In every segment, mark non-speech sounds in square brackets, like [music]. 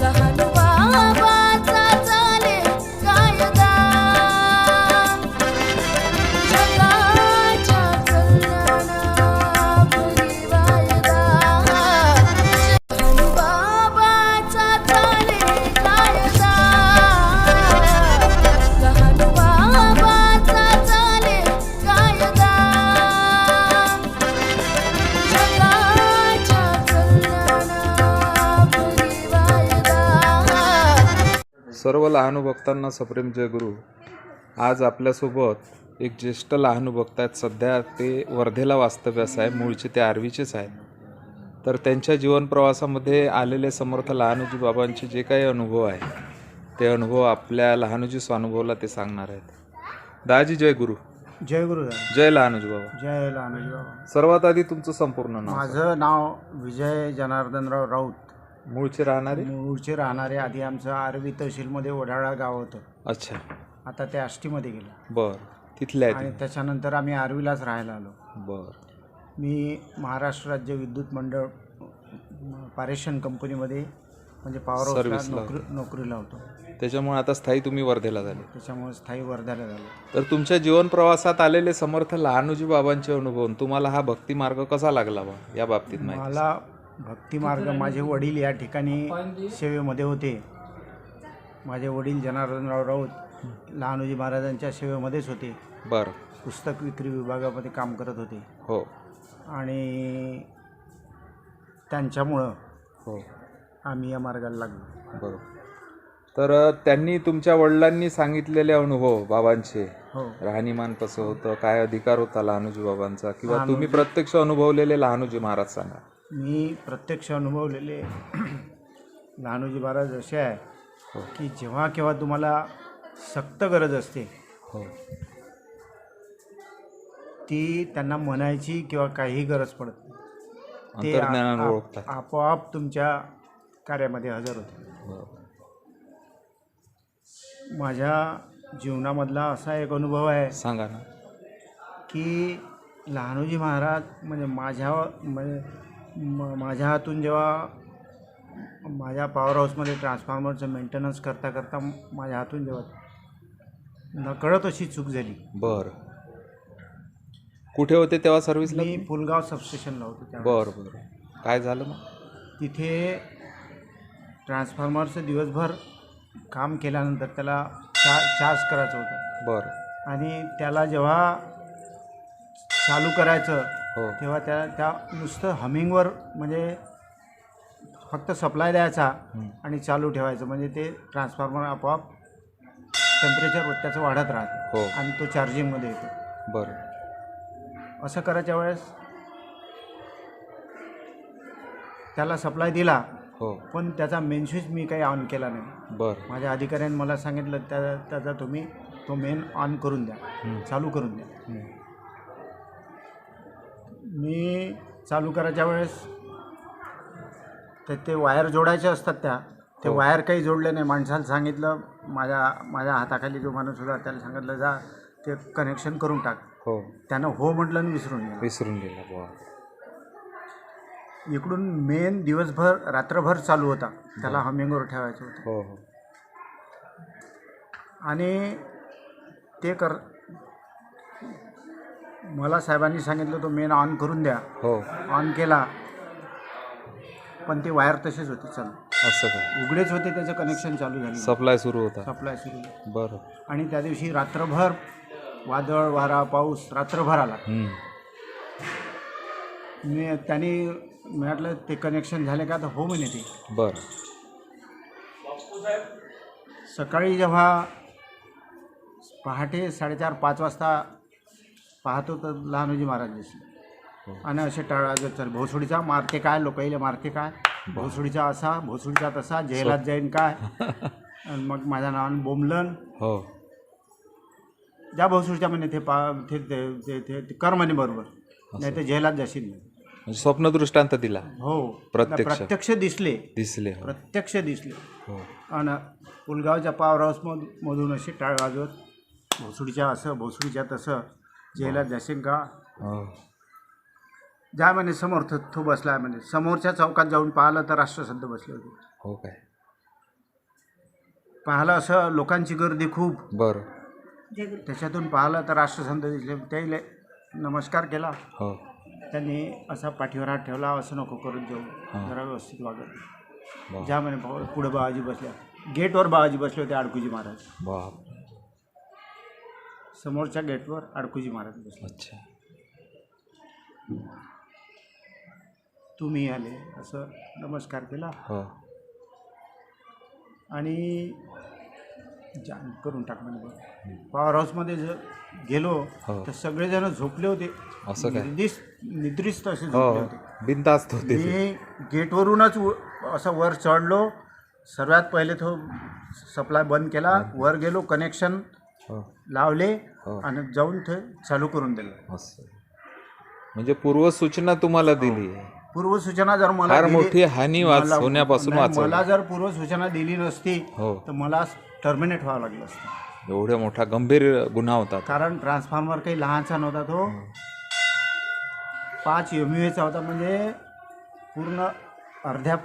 लहान बाबाचा सर्व लहानुभक्तांना सप्रेम जयगुरु आज आपल्यासोबत एक ज्येष्ठ लहानुभक्त आहेत. सध्या ते वर्धेला वास्तव्यास आहे. मूळचे ते आर्वीचेच आहेत. तर त्यांच्या जीवनप्रवासामध्ये आलेले समर्थ लहानोजी बाबांचे जे काही अनुभव आहे ते अनुभव आपल्या लहानोजी स्वानुभवला ते सांगणार आहेत. दाजी जय गुरु. जय गुरुदेव जय लहानोजी बाबा. जय लहानजी बाबा. सर्वात आधी तुमचं संपूर्ण नाव माझं नाव विजय जनार्दनराव राऊत. मूळचे राहणारे? मूळचे राहणारे. आधी आमचं आरवी तहसीलमध्ये वडाळा गाव होतं. अच्छा. आता ते आष्टीमध्ये गेलं. बर. तिथले आणि आहेत त्याच्यानंतर आम्ही आरवीलाच राहायला आलो. बर. मी महाराष्ट्र राज्य विद्युत मंडळ अं, पारेषण कंपनीमध्ये म्हणजे पॉवर हाऊसला सर्व्हिसला नोकरी नोकरीला होतो. त्याच्यामुळे आता स्थायी तुम्ही वर्धेला झाले. त्याच्यामुळे स्थायी वर्ध्याला झालो. तर तुमच्या जीवन प्रवासात आलेले समर्थ लहानोजी बाबांचे अनुभव तुम्हाला हा भक्ती मार्ग कसा लागला बा या बाबतीत माहिती मला भक्तिमार्ग माझे वडील या ठिकाणी सेवेमध्ये होते. माझे वडील जनार्दनराव राऊत लहानोजी महाराजांच्या सेवेमध्येच होते. बर. पुस्तक विक्री विभागामध्ये काम करत होते. हो. आणि त्यांच्यामुळं हो. आम्ही या मार्गाला लागलो. बरोबर तर त्यांनी तुमच्या वडिलांनी सांगितलेले अनुभव बाबांचे. हो. राहणीमान कसं होतं काय अधिकार होता लहानोजी बाबांचा? किंवा तुम्ही प्रत्यक्ष अनुभवलेले लहानोजी महाराज सांगा. मी प्रत्यक्ष अनुभवलेले लहानोजी महाराज असे आहे हो. की जेव्हा केव्हा तुम्हाला सक्त गरज असते हो. ती त्यांना म्हणायची किंवा काही गरज पडत नाही. ते आपोआप तुमच्या कार्यामध्ये हजर होते बरोबर. माझ्या जीवनामधला असा एक अनुभव आहे सांगा ना. की लहानोजी महाराज म्हणजे माझ्या म्हणजे म- माझ्या हातून जेव्हा माझ्या पॉवर हाऊसमध्ये ट्रान्सफॉर्मरचं मेंटेनन्स करता करता माझ्या हातून जेव्हा नकळत अशी चूक झाली. बर. कुठे होते तेव्हा सर्व्हिसला मी फुलगाव सबस्टेशनला होतो तेव्हा बर बर. काय झालं मग? तिथे ट्रान्सफॉर्मरचं दिवसभर काम केल्यानंतर त्याला चा चार्ज करायचं होतं. बर. आणि त्याला जेव्हा चालू करायचं हो. तेव्हा त्या त्या नुसतं हमिंगवर म्हणजे फक्त सप्लाय द्यायचा. आणि चालू ठेवायचं. म्हणजे ते ट्रान्सफॉर्मर आपोआप टेम्परेचर त्याचं वाढत राहतं. हो. आणि तो चार्जिंगमध्ये येतो. बर. असं करायच्या वेळेस त्याला सप्लाय दिला हो. पण त्याचा मेन स्विच मी काही ऑन केला नाही. बर. माझ्या अधिकाऱ्यांनी मला सांगितलं त्या त्याचा तुम्ही तो मेन ऑन करून द्या. चालू करून द्या. मी चालू करायच्या वेळेस ते ते वायर जोडायचे असतात त्या ते हो. वायर काही जोडले नाही. माणसाला सांगितलं माझ्या माझ्या हाताखाली जो माणूस होता त्याला सांगितलं जा ते कनेक्शन करून टाक. हो. त्यानं हो म्हटलं आणि विसरून गेलं. विसरून गेला बुवा इकडून मेन दिवसभर रात्रभर चालू होता. त्याला हमिंगवर ठेवायचं होतं. हो हो. आणि ते कर मला साहेबांनी सांगितलं तो मेन ऑन करून द्या. हो. ऑन केला. पण ती वायर तशीच होती चालू. असं काय उघडेच होते त्याचं कनेक्शन चालू झालं सप्लाय सुरू होता. सप्लाय सुरू. झाली. बरं. आणि त्या दिवशी रात्रभर वादळ वारा पाऊस रात्रभर आला. मी त्यांनी म्हटलं ते कनेक्शन झाले का? तर हो म्हणे ते. बरं. सकाळी जेव्हा पहाटे साडेचार पाच वाजता पाहतो तर लहानोजी महाराज दिसले. हो. आणि असे टाळा चल भोसडीचा मारते काय लोकाईले मारते काय? भोसडीचा असा भोसडीचा तसा जेलात जाईन काय? [laughs] आणि मग माझ्या नावानं बोंबलन हो. ज्या भोसडीच्या म्हणे ते पा ते ते ते- ते ते कर म्हणे बरोबर. नाही तर जेलात जाशील म्हणे. म्हणजे स्वप्नदृष्टांत दिला. हो. प्रत्यक्ष. प्रत्यक्ष दिसले. दिसले हो. प्रत्यक्ष दिसले. हो. आणि पुलगावच्या पॉवर हाऊस मधून असे टाळ वाजवत भोसडीच्या असं भोसडीच्या तसं जेलात जाशील का हो. जा म्हणे समोर तो तो बसला म्हणे. समोरच्या चौकात जाऊन पाहिलं तर राष्ट्रसंत बसले होते. हो काय? पाहिलं असं लोकांची गर्दी खूप. बरं. त्याच्यातून पाहिलं तर राष्ट्रसंत दिसले. त्याला नमस्कार केला. हो. त्यांनी असा पाठीवर हात ठेवला असं नको करून हा. जाऊ जरा व्यवस्थित वागत ज्या म्हणे भाऊ पुढे बाबाजी बसल्या. गेटवर बाबाजी बसले होते आडकुजी महाराज. बाप. समोरच्या गेटवर आडकुजी महाराज बसले. अच्छा. तुम्ही आले असं नमस्कार केला. हो. आणि जाम करून टाक म्हणे बघ पॉवर हाऊसमध्ये जर गेलो हो. तर सगळेजण झोपले होते. असं काय? निद्रिस्त निद्रिस्त असे हो. झोपले होते. बिनतास्त होते ते. मी गेटवरूनच व- असं वर चढलो. सर्वात पहिले तो सप्लाय बंद केला. वर गेलो कनेक्शन लावले हो. आणि जाऊन ते चालू करून दिलं. असं म्हणजे पूर्वसूचना तुम्हाला दिली. आहे पूर्वसूचना जर मला फार दिली- मोठी हानी वाच मला- होण्यापासून नाही, वाचवली. मला जर पूर्वसूचना दिली नसती हो. तर मला टर्मिनेट व्हावं लागलं असतं. एवढा मोठा गंभीर गुन्हा होता तो. कारण ट्रान्सफॉर्मर काही लहानसा नव्हता तो. पाच एम यू एचा होता म्हणजे पूर्ण अर्ध्या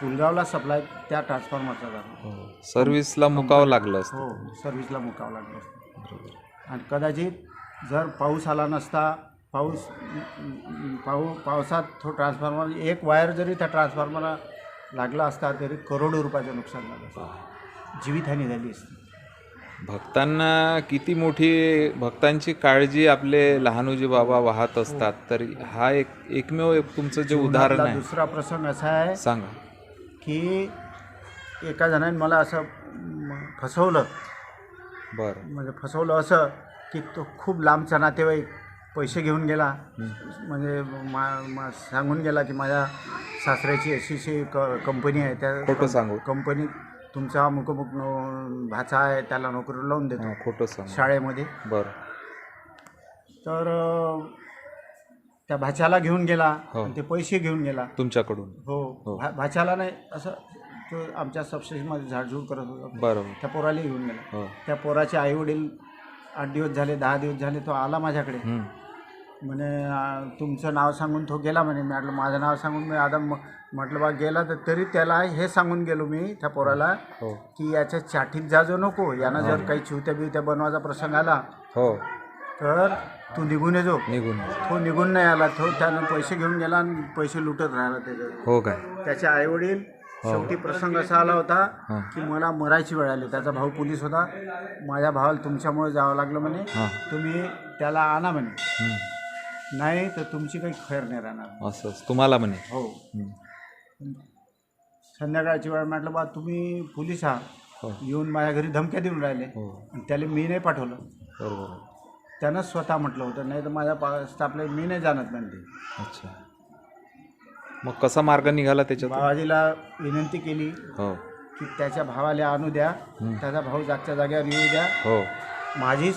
पुलगावला सप्लाय त्या ट्रान्सफॉर्मरचा झाला. हो. सर्व्हिसला मुकावं लागलं असतं. हो सर्व्हिसला मुकावं लागलं असतं. बरोबर. आणि कदाचित जर पाऊस आला नसता पाऊस पाऊ पावसात तो ट्रान्सफॉर्मर एक वायर जरी त्या ट्रान्सफॉर्मरला लागला असता तरी करोडो रुपयाचं नुकसान झालं असतं. जीवितहानी झाली असती. भक्तांना किती मोठी भक्तांची काळजी आपले लहानोजी बाबा वाहत असतात तर हा एक एकमेव एक तुमचं जे उदाहरण आहे. दुसरा प्रसंग असा आहे सांगा. की एका जणाने मला असं फसवलं. बरं. म्हणजे फसवलं असं की तो खूप लांबचा नातेवाईक पैसे घेऊन गेला. म्हणजे मा, मा सांगून गेला की माझ्या सासऱ्याची अशी अशी क कंपनी आहे. त्या खोटं सांगू. कंपनीत तुमचा मुकमुक नो भाचा आहे त्याला नोकरी लावून देतो. खोटं सांगा. शाळेमध्ये. बरं. तर त्या भाच्याला घेऊन गेला हो. आणि ते पैसे घेऊन गेला. तुमच्याकडून. हो. हो. भा भाच्याला नाही असं तो आमच्या सबस्टेशनमध्ये झाडझूड करत होता. बरोबर. त्या पोराला घेऊन गेला. हो. त्या पोराचे आई वडील आठ दिवस झाले दहा दिवस झाले तो आला माझ्याकडे. हं. म्हणे "आ, तुमचं नाव सांगून तो गेला म्हणे. मी म्हटलं माझं नाव सांगून मी आता म- म्हटलं बा गेला तर तरी त्याला हे सांगून गेलो मी त्या पोराला हो. की याच्या चाठीत जाजो नको. यानं जर काही चिवत्या बिवत्या बनवायचा प्रसंग आला हो. तर तू निघून येजो निघून तो निघून नाही आला तो त्यानं पैसे घेऊन गेला आणि पैसे लुटत राहिला त्याचे हो काय? त्याचे आई वडील शेवटी प्रसंग असा आला होता हां. की मला मरायची वेळ आली. त्याचा भाऊ पोलीस होता. माझ्या भावाला तुमच्यामुळे जावं लागलं म्हणे. हां. तुम्ही त्याला आणा म्हणे. हं. नाही तर तुमची काही खैर नाही राहणार. असंच तुम्हाला म्हणे. हो. हं. संध्याकाळची वेळ म्हटलं बा तुम्ही पोलीस आहात. हो. येऊन माझ्या घरी धमक्या देऊन राहिले. हो. आणि त्याला मी नाही पाठवलं. बरोबर. त्यानं स्वतः म्हटलं होतं नाही तर माझ्या पा स्टाफला मी नाही जाणत म्हणते. अच्छा. मग कसा मार्ग निघाला त्याच्यात बाबाजीला विनंती केली हो. की त्याच्या भावाला आणू द्या हं. त्याचा भाऊ जागच्या जागेवर येऊ द्या. हो. माझी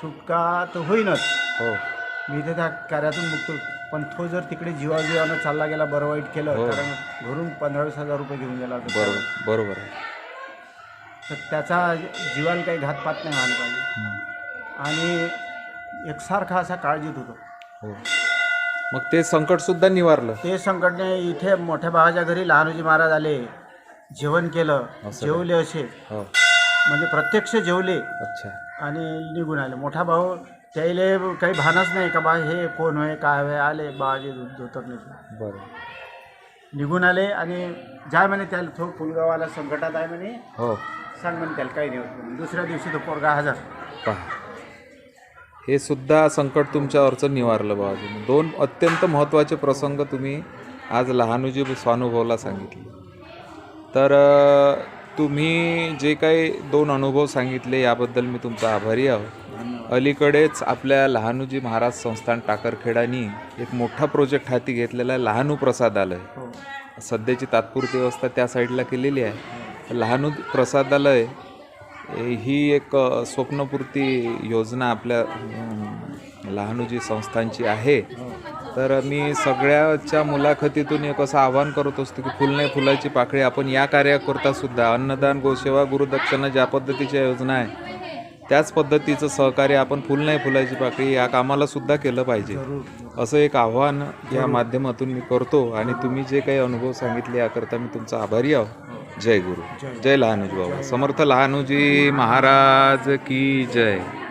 सुटका तर होईनच. हो. मी इथे त्या कार्यातून मुक्त पण तो जर तिकडे जीवाजीवानं चालला गेला बरं वाईट केलं हो. कारण घरून पंधरा वीस हजार रुपये घेऊन गेला होता बरोबर बरोबर आहे. तर त्याचा जीवाला काही घातपात नाही व्हायला पाहिजे. हं. आणि एकसारखा असा काळजीत होतो. हो. मग ते संकट सुद्धा निवारलं. ते संकटने इथे मोठ्या भावाच्या घरी लहानोजी महाराज आले जेवण केलं असं जेवले असे. हो. म्हणजे प्रत्यक्ष जेवले. अच्छा. आणि निघून आले. मोठा भाऊ त्याले काही भानच नाही का बा हे कोण होय काय होय आले बाबाजी धोतर नाही बरं. निघून आले आणि जाय म्हणे त्याला तो फुलगावाला संकटात आहे म्हणे. हो. सांग म्हणे त्याला काही नाही होत. दुसऱ्या दिवशी तो पोरगा हजर. पहा. हे सुद्धा संकट तुमच्यावरचं निवारलं बाबाजीने दोन अत्यंत महत्त्वाचे प्रसंग तुम्ही आज लहानोजी स्वानुभवला सांगितले. तर तुम्ही जे काही दोन अनुभव सांगितले याबद्दल मी तुमचा आभारी आहोत अलीकडेच आपल्या लहानूजी महाराज संस्थान टाकरखेडानी एक मोठा प्रोजेक्ट हाती घेतलेला आहे लहानू प्रसादालय. हो. सध्याची तात्पुरती व्यवस्था त्या साईडला केलेली आहे. लहानू प्रसादालय ही एक स्वप्नपूर्ती योजना आपल्या लहानूजी संस्थांची आहे. तर मी सगळ्याच्या मुलाखतीतून एक असं आवाहन करत असतो की फुल नाही फुलाची पाकळी आपण या कार्याकरता सुद्धा अन्नदान गोसेवा गुरुदक्षिणा ज्या पद्धतीच्या योजना आहे त्याच पद्धतीचं सहकार्य आपण फुल नाही फुलाची पाकळी या कामाला सुद्धा केलं पाहिजे. असं एक आव्हान या माध्यमातून मी करतो आणि तुम्ही जे काही अनुभव सांगितले याकरता मी तुमचा आभारी आहो. जय गुरु। जय लहानूजी बाबा। समर्थ लहानूजी महाराज की जय।